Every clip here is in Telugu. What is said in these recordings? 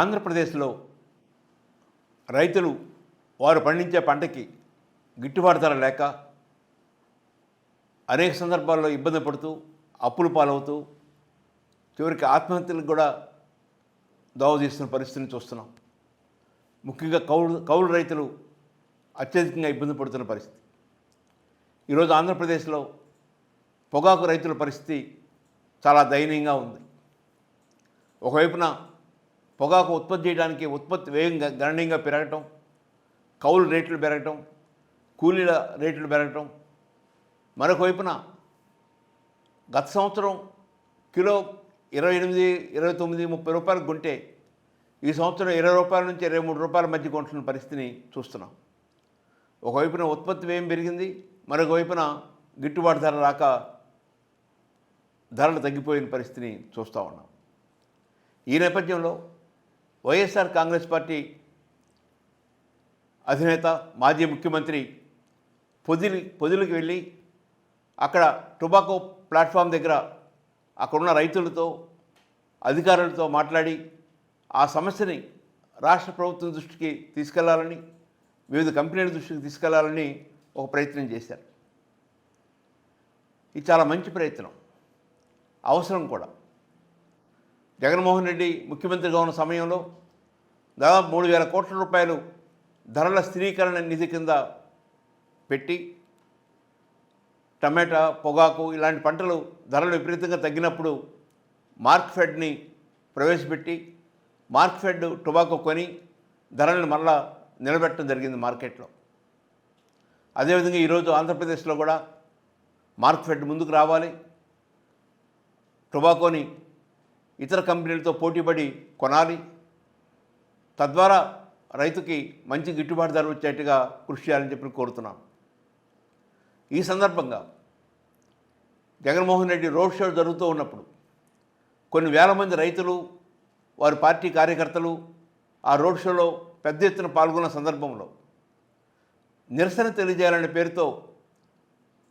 ఆంధ్రప్రదేశ్లో రైతులు వారు పండించే పంటకి గిట్టుబాటు ధర లేక అనేక సందర్భాల్లో ఇబ్బంది పడుతూ అప్పులు పాలవుతూ చివరికి ఆత్మహత్యలకు కూడా దోవతీస్తున్న పరిస్థితిని చూస్తున్నాం. ముఖ్యంగా కౌలు కౌలు రైతులు అత్యధికంగా ఇబ్బంది పడుతున్న పరిస్థితి. ఈరోజు ఆంధ్రప్రదేశ్లో పొగాకు రైతుల పరిస్థితి చాలా దయనీయంగా ఉంది. ఒకవైపున పొగాకు ఉత్పత్తి చేయడానికి ఉత్పత్తి వేగంగా గణనీయంగా పెరగటం కౌలు రేట్లు పెరగటం కూలీల రేట్లు పెరగటం. మరొక వైపున గత సంవత్సరం కిలో ఇరవై ఎనిమిది ఇరవై తొమ్మిది ముప్పై రూపాయలకు కొంటే ఈ సంవత్సరం ఇరవై రూపాయల నుంచి ఇరవై మూడు రూపాయల మధ్య కొంటున్న పరిస్థితిని చూస్తున్నాం. ఒకవైపున ఉత్పత్తి వ్యయం పెరిగింది మరొక వైపున గిట్టుబాటు ధర రాక ధరలు తగ్గిపోయిన పరిస్థితిని చూస్తూ ఉన్నాం. ఈ నేపథ్యంలో వైఎస్ఆర్ కాంగ్రెస్ పార్టీ అధినేత మాజీ ముఖ్యమంత్రి పొదిలి పొదిలికి వెళ్ళి అక్కడ టొబాకో ప్లాట్ఫామ్ దగ్గర అక్కడున్న రైతులతో అధికారులతో మాట్లాడి ఆ సమస్యని రాష్ట్ర ప్రభుత్వం దృష్టికి తీసుకెళ్ళాలని వివిధ కంపెనీల దృష్టికి తీసుకెళ్ళాలని ఒక ప్రయత్నం చేశారు. ఇది చాలా మంచి ప్రయత్నం. అవసరం కూడా. జగన్మోహన్ రెడ్డి ముఖ్యమంత్రిగా ఉన్న సమయంలో దాదాపు మూడు వేల కోట్ల రూపాయలు ధరల స్థిరీకరణ నిధి కింద పెట్టి టమాటా పొగాకు ఇలాంటి పంటలు ధరలు విపరీతంగా తగ్గినప్పుడు మార్క్ ఫెడ్ని ప్రవేశపెట్టి మార్క్ ఫెడ్ టొబాకో కొని ధరలను మళ్ళా నిలబెట్టడం జరిగింది మార్కెట్లో. అదేవిధంగా ఈరోజు ఆంధ్రప్రదేశ్లో కూడా మార్క్ ఫెడ్ ముందుకు రావాలి. టొబాకోని ఇతర కంపెనీలతో పోటీపడి కొనాలి. తద్వారా రైతుకి మంచి గిట్టుబాటు ధర వచ్చేట్టుగా కృషి చేయాలని చెప్పి కోరుతున్నాం. ఈ సందర్భంగా జగన్మోహన్ రెడ్డి రోడ్ షో జరుగుతూ ఉన్నప్పుడు కొన్ని వేల మంది రైతులు వారి పార్టీ కార్యకర్తలు ఆ రోడ్ షోలో పెద్ద ఎత్తున పాల్గొన్న సందర్భంలో నిరసన తెలియజేయాలనే పేరుతో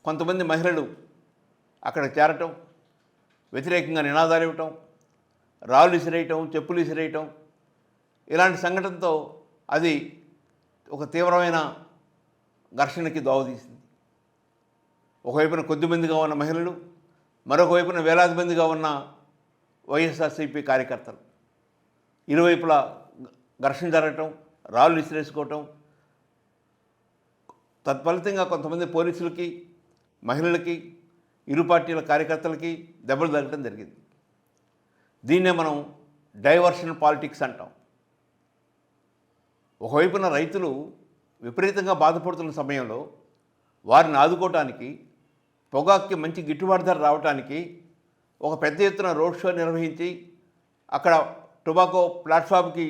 కొంతమంది మహిళలు అక్కడ చేరటం వ్యతిరేకంగా నినాదాలు ఇవ్వటం రాళ్ళు విసిరేయటం చెప్పులు ఇసిరేయటం ఇలాంటి సంఘటనతో అది ఒక తీవ్రమైన ఘర్షణకి దోవతీసింది ఒకవైపున కొద్ది మందిగా ఉన్న మహిళలు మరొక వైపున వేలాది మందిగా ఉన్న వైఎస్ఆర్సీపీ కార్యకర్తలు. ఇరువైపులా ఘర్షణ జరగటం రాళ్ళు విసిరేసుకోవటం తత్ఫలితంగా కొంతమంది పోలీసులకి మహిళలకి ఇరు పార్టీల కార్యకర్తలకి దెబ్బలు తగ్గడం జరిగింది. దీన్నే మనం డైవర్షన్ పాలిటిక్స్ అంటాం. ఒకవైపున రైతులు విపరీతంగా బాధపడుతున్న సమయంలో వారిని ఆదుకోవటానికి పొగాక్కి మంచి గిట్టుబాటు ధర రావడానికి ఒక పెద్ద ఎత్తున రోడ్ షో నిర్వహించి అక్కడ టొబాకో ప్లాట్ఫామ్కి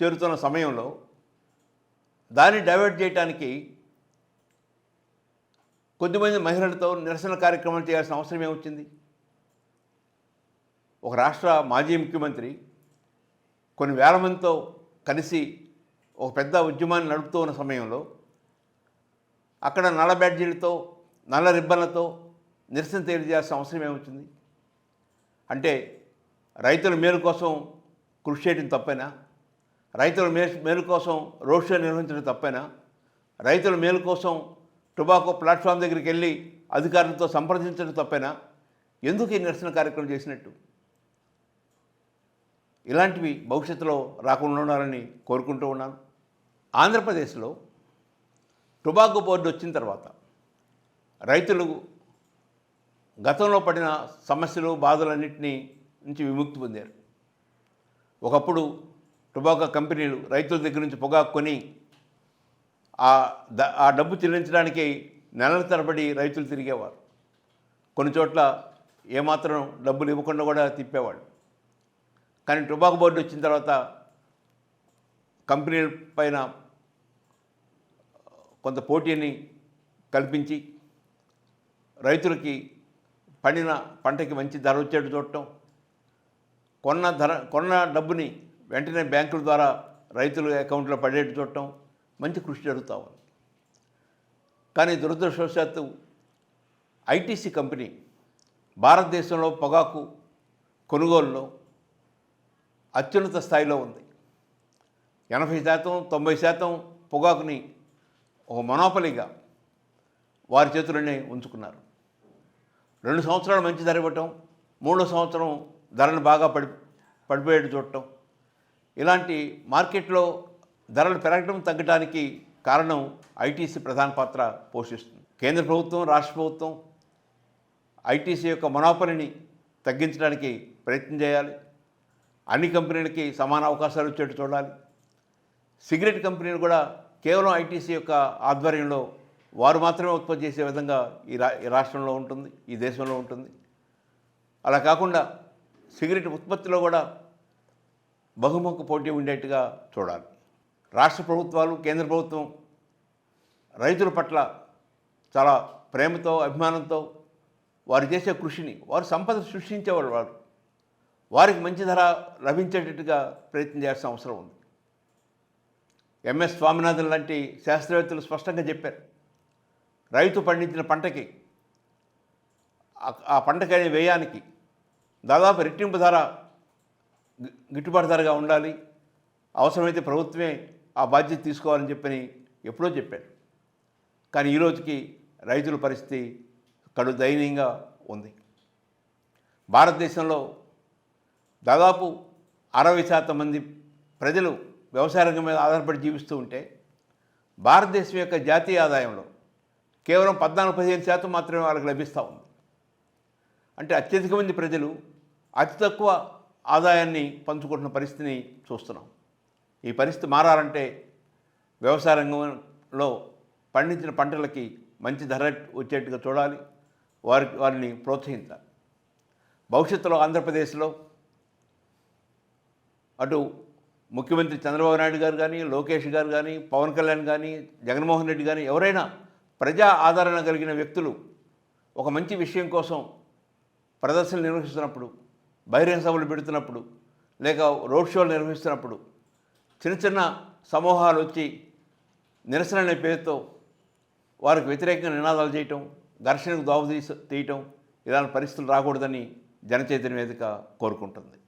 చేరుతున్న సమయంలో దాన్ని డైవర్ట్ చేయడానికి కొద్దిమంది మహిళలతో నిరసన కార్యక్రమాలు చేయాల్సిన అవసరం ఏమొచ్చింది? ఒక రాష్ట్ర మాజీ ముఖ్యమంత్రి కొన్ని వేల మందితో కలిసి ఒక పెద్ద ఉద్యమాన్ని నడుపుతూ ఉన్న సమయంలో అక్కడ నల్ల బ్యాడ్జీలతో నల్ల రిబ్బన్లతో నిరసన తెలియజేయాల్సిన అవసరం ఏమొచ్చింది? అంటే రైతుల మేలు కోసం కృషి చేయడం తప్పేనా? రైతుల మే మేలు కోసం రోడ్ షో నిర్వహించడం తప్పేనా? రైతుల మేలు కోసం టొబాకో ప్లాట్ఫామ్ దగ్గరికి వెళ్ళి అధికారులతో సంప్రదించడం తప్పేనా? ఎందుకు ఈ నిరసన కార్యక్రమం చేసినట్టు? ఇలాంటివి భవిష్యత్తులో రాకుండా ఉండాలని కోరుకుంటూ ఉన్నాను. ఆంధ్రప్రదేశ్లో టొబాకో బోర్డు వచ్చిన తర్వాత రైతులు గతంలో పడిన సమస్యలు బాధలన్నింటినీ నుంచి విముక్తి పొందారు. ఒకప్పుడు టొబాకో కంపెనీలు రైతుల దగ్గర నుంచి పొగాకు కొని ఆ ద ఆ డబ్బు చెల్లించడానికి నెలల తరబడి రైతులు తిరిగేవారు. కొన్ని చోట్ల ఏమాత్రం డబ్బులు ఇవ్వకుండా కూడా తిప్పేవాళ్ళు. కానీ టొబాకో బోర్డు వచ్చిన తర్వాత కంపెనీల పైన కొంత పోటీని కల్పించి రైతులకి పండిన పంటకి మంచి ధర వచ్చేట్టు చూడటం కొన్న ధర కొన్న డబ్బుని వెంటనే బ్యాంకుల ద్వారా రైతుల అకౌంట్లో పడేట్టు చూడటం మంచి కృషి జరుగుతూ ఉంది. కానీ దురదృష్టవశాత్తు ఐటీసీ కంపెనీ భారతదేశంలో పొగాకు కొనుగోలులో అత్యున్నత స్థాయిలో ఉంది. ఎనభై శాతం తొంభై శాతం పొగాకుని ఒక మొనోపలిగా వారి చేతుల్లోనే ఉంచుకున్నారు. రెండు సంవత్సరాలు మంచి ధర ఇవ్వటం మూడో సంవత్సరం ధరలు బాగా పడి పడిపోయేట్టు చూడటం ఇలాంటి మార్కెట్లో ధరలు పెరగడం తగ్గడానికి కారణం ఐటీసీ ప్రధాన పాత్ర పోషిస్తుంది. కేంద్ర ప్రభుత్వం రాష్ట్ర ప్రభుత్వం ఐటీసీ యొక్క మొనాపలిని తగ్గించడానికి ప్రయత్నం చేయాలి. అన్ని కంపెనీలకి సమాన అవకాశాలు వచ్చేట్టు చూడాలి. సిగరెట్ కంపెనీలు కూడా కేవలం ఐటీసీ యొక్క ఆధ్వర్యంలో వారు మాత్రమే ఉత్పత్తి చేసే విధంగా ఈ రా ఈ రాష్ట్రంలో ఉంటుంది ఈ దేశంలో ఉంటుంది. అలా కాకుండా సిగరెట్ ఉత్పత్తిలో కూడా బహుముఖ పోటీ ఉండేట్టుగా చూడాలి. రాష్ట్ర ప్రభుత్వాలు కేంద్ర ప్రభుత్వం రైతుల పట్ల చాలా ప్రేమతో అభిమానంతో వారు చేసే కృషిని వారు సంపద సృష్టించేవాళ్ళు వారు. వారికి మంచి ధర లభించేటట్టుగా ప్రయత్నం చేయాల్సిన అవసరం ఉంది. ఎంఎస్ స్వామినాథన్ లాంటి శాస్త్రవేత్తలు స్పష్టంగా చెప్పారు. రైతు పండించిన పంటకి ఆ- పంటకైన వ్యయానికి దాదాపు రెట్టింపు ధర గి- గిట్టుబాటు ధరగా ఉండాలి. అవసరమైతే ప్రభుత్వమే ఆ బాధ్యత తీసుకోవాలని చెప్పని ఎప్పుడో చెప్పారు. కానీ ఈ రోజుకి రైతుల పరిస్థితి కడు దయనీయంగా ఉంది. భారతదేశంలో దాదాపు అరవై శాతం మంది ప్రజలు వ్యవసాయ రంగం మీద ఆధారపడి జీవిస్తూ ఉంటే భారతదేశం యొక్క జాతీయ ఆదాయంలో కేవలం పద్నాలుగు పదిహేను శాతం మాత్రమే వాళ్ళకి లభిస్తూ ఉంది. అంటే అత్యధిక మంది ప్రజలు అతి తక్కువ ఆదాయాన్ని పంచుకుంటున్న పరిస్థితిని చూస్తున్నాం. ఈ పరిస్థితి మారాలంటే వ్యవసాయ రంగంలో పండించిన పంటలకి మంచి ధర వచ్చేట్టుగా చూడాలి. వారి వారిని ప్రోత్సహించాలి. భవిష్యత్తులో ఆంధ్రప్రదేశ్లో అటు ముఖ్యమంత్రి చంద్రబాబు నాయుడు గారు కానీ లోకేష్ గారు కానీ పవన్ కళ్యాణ్ కానీ జగన్మోహన్ రెడ్డి కానీ ఎవరైనా ప్రజా ఆదరణ కలిగిన వ్యక్తులు ఒక మంచి విషయం కోసం ప్రదర్శనలు నిర్వహిస్తున్నప్పుడు బహిరంగ సభలు పెడుతున్నప్పుడు లేక రోడ్ షోలు నిర్వహిస్తున్నప్పుడు చిన్న చిన్న సమూహాలు వచ్చి నిరసన అనే పేరుతో వారికి వ్యతిరేకంగా నినాదాలు చేయటం ఘర్షణకు దోవ తీయటం ఇలాంటి పరిస్థితులు రాకూడదని జనచైతన్య వేదిక కోరుకుంటుంది.